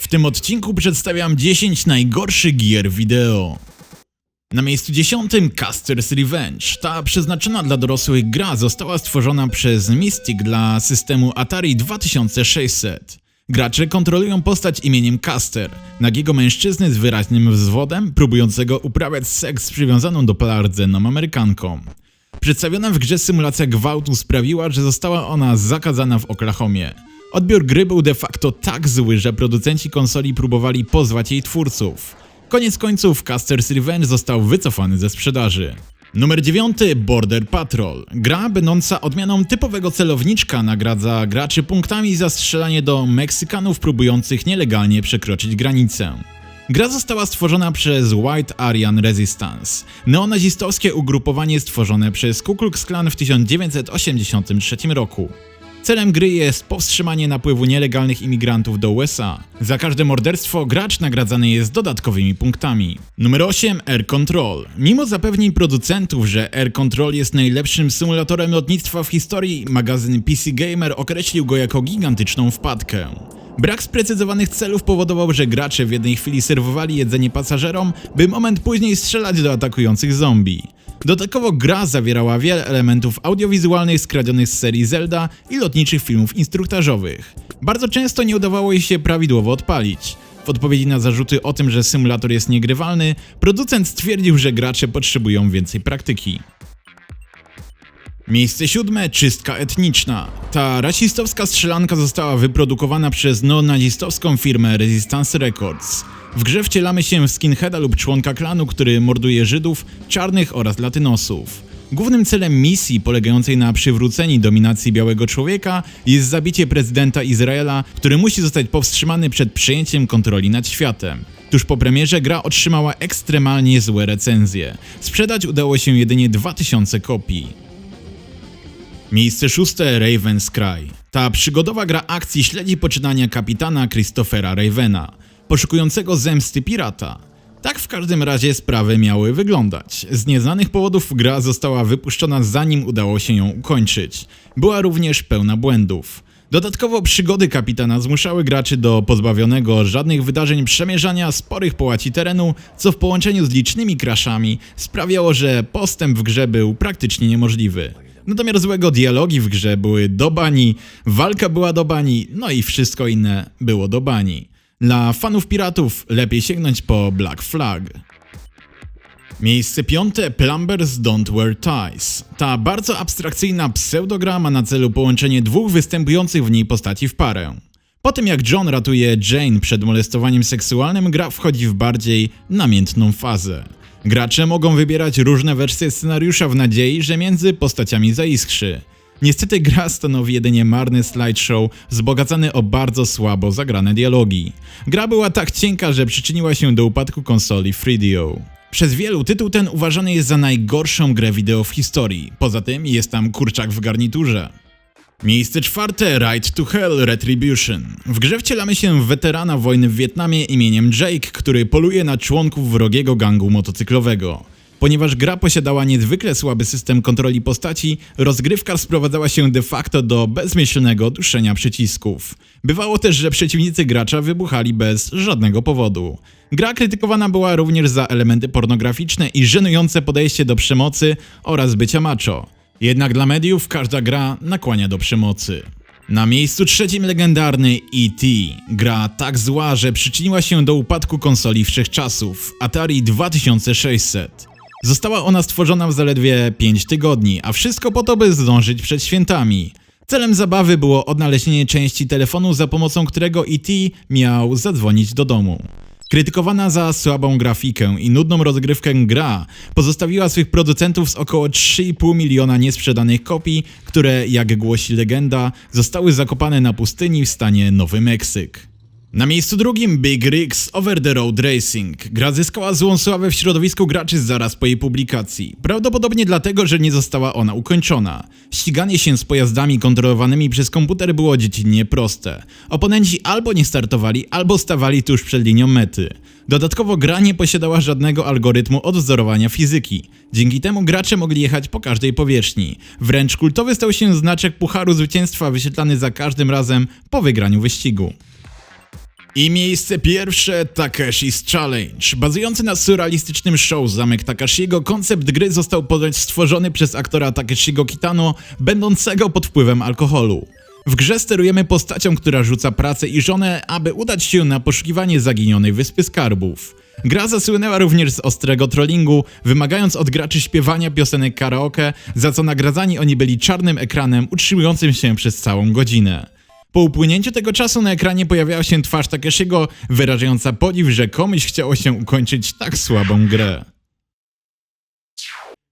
W tym odcinku przedstawiam 10 najgorszych gier wideo. Na miejscu 10 Caster's Revenge. Ta przeznaczona dla dorosłych gra została stworzona przez Mystic dla systemu Atari 2600. Gracze kontrolują postać imieniem Caster, nagiego mężczyzny z wyraźnym wzwodem, próbującego uprawiać seks z przywiązaną do rdzenną Amerykanką. Przedstawiona w grze symulacja gwałtu sprawiła, że została ona zakazana w Oklahomie. Odbiór gry był de facto tak zły, że producenci konsoli próbowali pozwać jej twórców. Koniec końców Caster's Revenge został wycofany ze sprzedaży. Numer 9 Border Patrol. Gra będąca odmianą typowego celowniczka nagradza graczy punktami za strzelanie do Meksykanów próbujących nielegalnie przekroczyć granicę. Gra została stworzona przez White Aryan Resistance, neonazistowskie ugrupowanie stworzone przez Ku Klux Klan w 1983 roku. Celem gry jest powstrzymanie napływu nielegalnych imigrantów do USA. Za każde morderstwo gracz nagradzany jest dodatkowymi punktami. Numer 8 Air Control. Mimo zapewnień producentów, że Air Control jest najlepszym symulatorem lotnictwa w historii, magazyn PC Gamer określił go jako gigantyczną wpadkę. Brak sprecyzowanych celów powodował, że gracze w jednej chwili serwowali jedzenie pasażerom, by moment później strzelać do atakujących zombie. Dodatkowo gra zawierała wiele elementów audiowizualnych skradzionych z serii Zelda i lotniczych filmów instruktażowych. Bardzo często nie udawało jej się prawidłowo odpalić. W odpowiedzi na zarzuty o tym, że symulator jest niegrywalny, producent stwierdził, że gracze potrzebują więcej praktyki. Miejsce siódme czystka etniczna. Ta rasistowska strzelanka została wyprodukowana przez neonazistowską firmę Resistance Records. W grze wcielamy się w skinheada lub członka klanu, który morduje Żydów, czarnych oraz latynosów. Głównym celem misji, polegającej na przywróceniu dominacji białego człowieka, jest zabicie prezydenta Izraela, który musi zostać powstrzymany przed przejęciem kontroli nad światem. Tuż po premierze gra otrzymała ekstremalnie złe recenzje. Sprzedać udało się jedynie 2000 kopii. Miejsce szóste Raven's Cry. Ta przygodowa gra akcji śledzi poczynania kapitana Christophera Ravena, poszukującego zemsty pirata. Tak w każdym razie sprawy miały wyglądać. Z nieznanych powodów gra została wypuszczona zanim udało się ją ukończyć. Była również pełna błędów. Dodatkowo przygody kapitana zmuszały graczy do pozbawionego żadnych wydarzeń przemierzania sporych połaci terenu, co w połączeniu z licznymi crashami sprawiało, że postęp w grze był praktycznie niemożliwy. Natomiast złego dialogi w grze były do bani, walka była do bani, no i wszystko inne było do bani. Dla fanów piratów lepiej sięgnąć po Black Flag. Miejsce piąte Plumbers Don't Wear Ties. Ta bardzo abstrakcyjna pseudogra ma na celu połączenie dwóch występujących w niej postaci w parę. Po tym jak John ratuje Jane przed molestowaniem seksualnym, gra wchodzi w bardziej namiętną fazę. Gracze mogą wybierać różne wersje scenariusza w nadziei, że między postaciami zaiskrzy. Niestety gra stanowi jedynie marny slideshow wzbogacany o bardzo słabo zagrane dialogi. Gra była tak cienka, że przyczyniła się do upadku konsoli FreeDO. Przez wielu tytuł ten uważany jest za najgorszą grę wideo w historii. Poza tym jest tam kurczak w garniturze. Miejsce czwarte Ride to Hell Retribution. W grze wcielamy się w weterana wojny w Wietnamie imieniem Jake, który poluje na członków wrogiego gangu motocyklowego. Ponieważ gra posiadała niezwykle słaby system kontroli postaci, rozgrywka sprowadzała się de facto do bezmyślnego duszenia przycisków. Bywało też, że przeciwnicy gracza wybuchali bez żadnego powodu. Gra krytykowana była również za elementy pornograficzne i żenujące podejście do przemocy oraz bycia macho. Jednak dla mediów każda gra nakłania do przemocy. Na miejscu trzecim legendarny E.T. Gra tak zła, że przyczyniła się do upadku konsoli wszechczasów Atari 2600. Została ona stworzona w zaledwie 5 tygodni, a wszystko po to, by zdążyć przed świętami. Celem zabawy było odnalezienie części telefonu, za pomocą którego E.T. miał zadzwonić do domu. Krytykowana za słabą grafikę i nudną rozgrywkę gra, pozostawiła swych producentów z około 3,5 miliona niesprzedanych kopii, które, jak głosi legenda, zostały zakopane na pustyni w stanie Nowy Meksyk. Na miejscu drugim Big Rigs Over the Road Racing. Gra zyskała złą sławę w środowisku graczy zaraz po jej publikacji. Prawdopodobnie dlatego, że nie została ona ukończona. Ściganie się z pojazdami kontrolowanymi przez komputer było dziecinnie proste. Oponenci albo nie startowali, albo stawali tuż przed linią mety. Dodatkowo gra nie posiadała żadnego algorytmu odwzorowania fizyki. Dzięki temu gracze mogli jechać po każdej powierzchni. Wręcz kultowy stał się znaczek pucharu zwycięstwa wyświetlany za każdym razem po wygraniu wyścigu. I miejsce pierwsze Takeshi's Challenge. Bazujący na surrealistycznym show Zamek Takashiego, koncept gry został ponoć stworzony przez aktora Takeshigo Kitano, będącego pod wpływem alkoholu. W grze sterujemy postacią, która rzuca pracę i żonę, aby udać się na poszukiwanie zaginionej wyspy skarbów. Gra zasłynęła również z ostrego trollingu, wymagając od graczy śpiewania piosenek karaoke, za co nagradzani oni byli czarnym ekranem utrzymującym się przez całą godzinę. Po upłynięciu tego czasu na ekranie pojawiała się twarz Takeshiego, wyrażająca podziw, że komuś chciało się ukończyć tak słabą grę.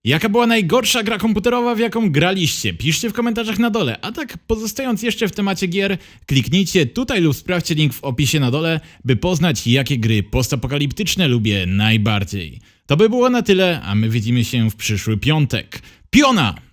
Jaka była najgorsza gra komputerowa, w jaką graliście? Piszcie w komentarzach na dole. A tak, pozostając jeszcze w temacie gier, kliknijcie tutaj lub sprawdźcie link w opisie na dole, by poznać jakie gry postapokaliptyczne lubię najbardziej. To by było na tyle, a my widzimy się w przyszły piątek. Piona!